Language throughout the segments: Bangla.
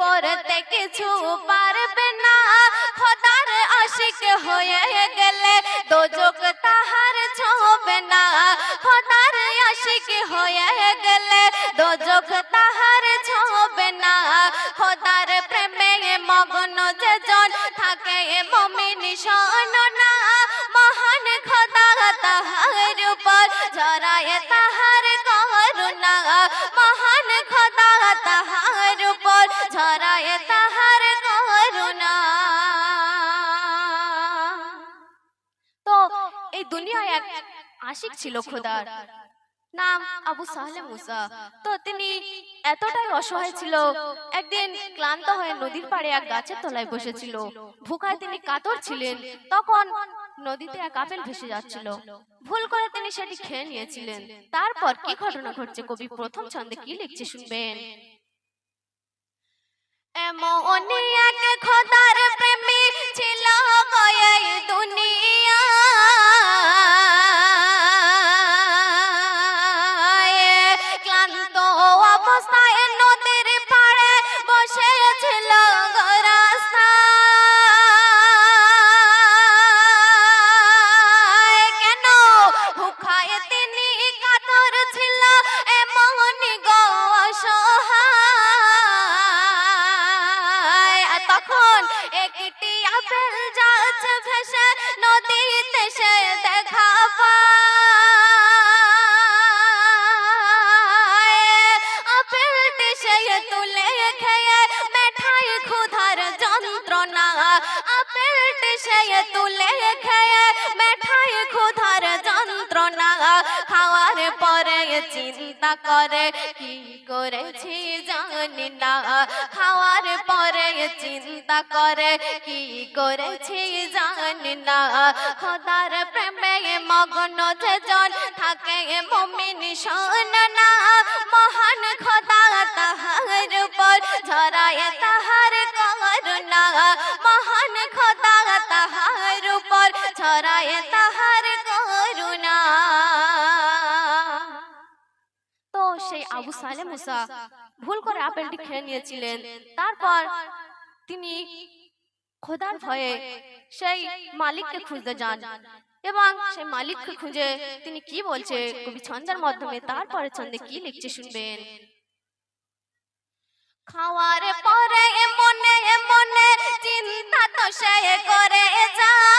করতে কিছু পারবে না। খোদার আশিক হয়ে গেলে দোজক তাহার ছোবে না। খোদার আশিক হয়ে গেলে দোজক তাহার ছোবে না। খোদার প্রেমে মগ্ন যে জন থাকে মমিন শোন না দুনিয়ায় এক আশিক ছিল খোদার। নাম আবু সাহলে মুসা। তো তিনি এতটাই অসহায় ছিল, একদিন ক্লান্ত হয়ে নদীর পাড়ে এক গাছের তলায় বসেছিল। ভুখায় তিনি কাতর ছিলেন, তখন নদীতে এক আপেল ভেসে যাচ্ছিল। ভুল করে তিনি সেটি খেয়ে নিয়েছিলেন। তারপর কি ঘটনা ঘটছে কবি প্রথম ছন্দে কি লিখছে শুনবেন? এমন এক খোদার প্রেমী ছিল করে, কি করেছি জানি না। খাওয়ার পরে চিন্তা করে, কি করেছি জানি না। খোদার প্রেমে মগ্ন যে জন থাকে মমিন শোন না মহান খোদা তাহার উপর ঝরায় তাহার করুণা। মহান খোদা তাহার উপর ছড়ায় তাহার আবু সালে মুসা ভুল করে আপেলটি খেয়ে নিয়েছিলেন। তারপর তিনি খোদার ভয়ে সেই মালিককে খুঁজতে যান। এবং সেই মালিককে খুঁজে তিনি কি বলছে? কবি ছন্দের মাধ্যমে তারপরে ছন্দে কি লিখছে শুনবেন? খাওয়ার পরে মনে মনে চিন্তা তো সে করে যায়।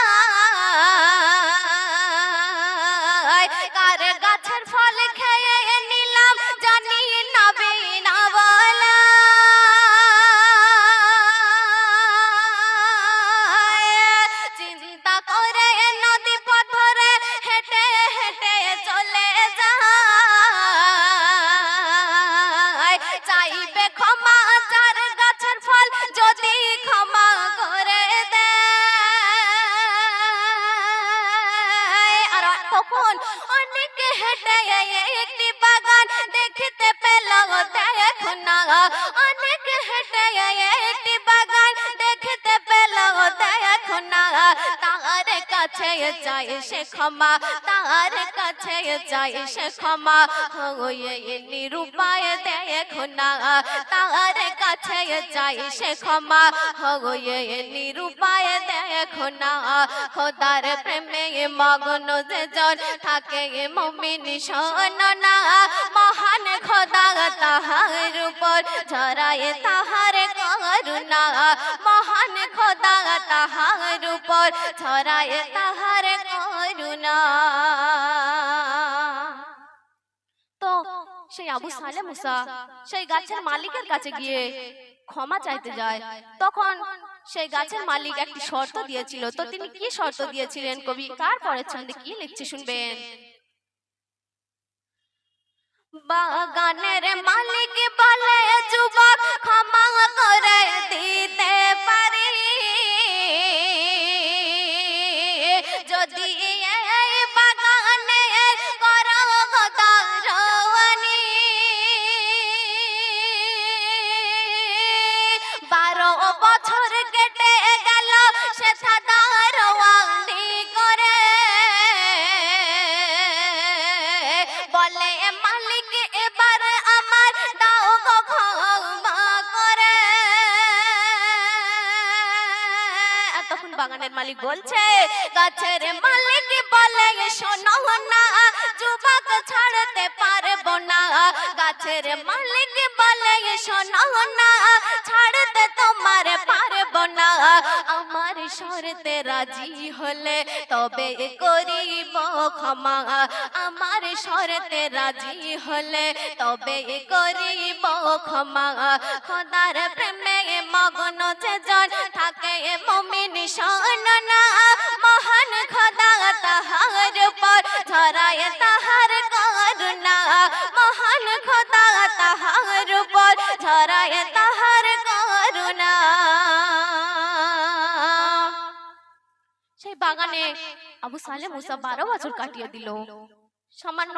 চাই সে ক্ষমা। তার কাছে চাই সে ক্ষমা। হয়ে নিরুপায় দেখো না। তার কাছে চাই সে ক্ষমা। হয়ে নিরুপায় দেখো না। খোদার প্রেমে মগ্ন যে জন থাকে মমিন শোন না। মহান খোদা তাহার উপর ঝরায় তাহার করুণা। মহান খোদা তাহার উপর ছড়ায় তাহার করুণা। তো সেই আবু সালে মুসা সেই গাছের মালিকের কাছে গিয়ে ক্ষমা চাইতে যায়। তখন সেই গাছের মালিক একটি শর্ত দিয়েছিল। তো তিনি কি শর্ত দিয়েছিলেন কবি? কার পরের ছন্দে কি লিখছে শুনবেন? বাগানের মালিক বলে যুবক ক্ষমা করে দিতে বাগানের মালিক বলছে, গাছের মালিক বলে শোনো না, যুবক ছাড়তে পারব না। গাছের মালিক বলে শোনো না, ছাড়তে তোমার পারব না। আমার শরতে রাজি হলে তবে করিব ক্ষমা। আমার শরতে রাজি হলে তবে করিব ক্ষমা। খোদার প্রেমে মগ্ন যে জন থাকে মমিন না মহান খোদা তাহার পর ছড়ায় তাহার করুণা। মহান খোদা তাহার পর ছড়ায় তাহার করুণা। সেই বাগানে আবু সালে মুসা বারো বছর কাটিয়ে দিল। সামান্য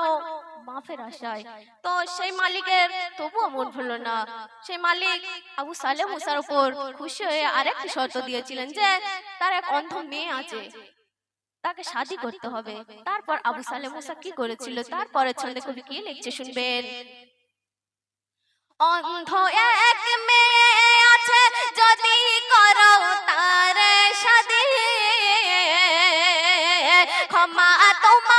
মাফের আশায়। তো সেই মালিকের তবুও মন ভুলল না। সেই মালিক আবু সালে মুসার উপর খুশি হয়ে আরেকটি শর্ত দিয়েছিলেন যে, তার এক অন্ধ মেয়ে আছে, তাকে শাদি করতে হবে। তারপর আবু সালে মুসা কি করেছিল? তারপরে ছন্দে কবি কি লিখছে শুনবেন? অন্ধ এক মেয়ে আছে, যদি করো তার শাদি, ক্ষমা তোমার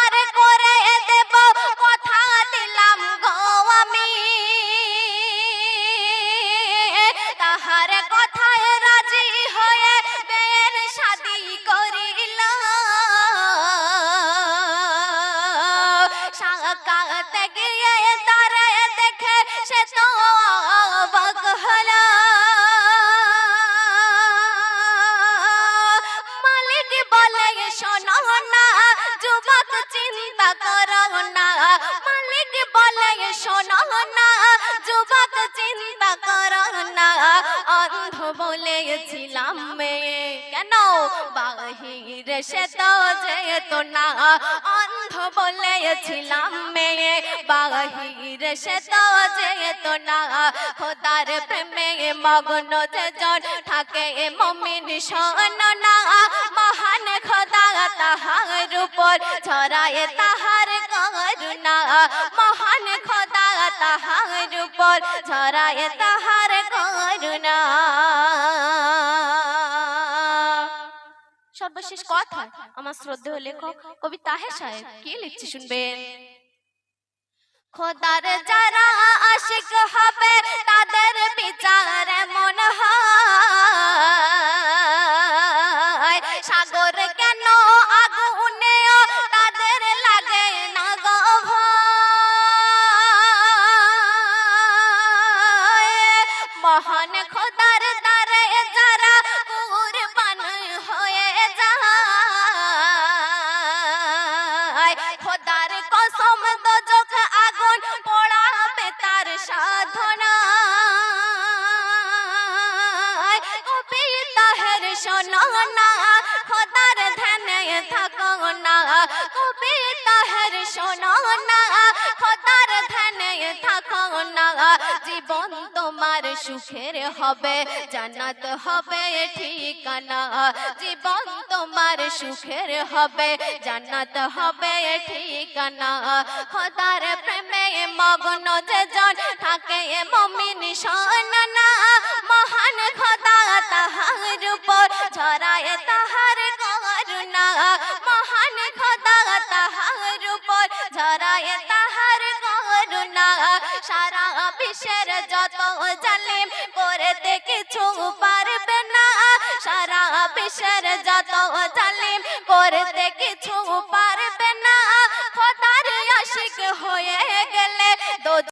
বলেছিলাম মেয়ে কেন? বাহিরে সে তো যেত না অন্ধ বলেছিলাম মেয়ে বাহিরে সে তো না খোদার প্রেমে মগ্ন যে জন থাকে মমিন শোন না মহান খোদা তাহার উপর ছড়ায় তাহার করুণা। মহান খোদা তাহার উপর ছড়ায় তাহার করুণা। সর্বশেষ কথা আমার শ্রদ্ধেয় লেখক কবি তাহে সাহেব কি লিখছে শুনবেন? খোদার যারা আশিক হবে তাদের বিচার মন না কবি তাহের শোনো না, খোদার ধ্যানে থাকো না। জীবন তোমার সুখের হবে, জান্নাত হবে ঠিকানা। জীবন তোমার সুখের হবে, জান্নাত হবে ঠিকানা। খোদার প্রেমে মগ্ন যে জন থাকে মমিন শোনা মহান খোদা তাহার উপর ছড়ায় তাহার ছড়ায় তাহার করুণা সারা বিশ্বের যত জালিম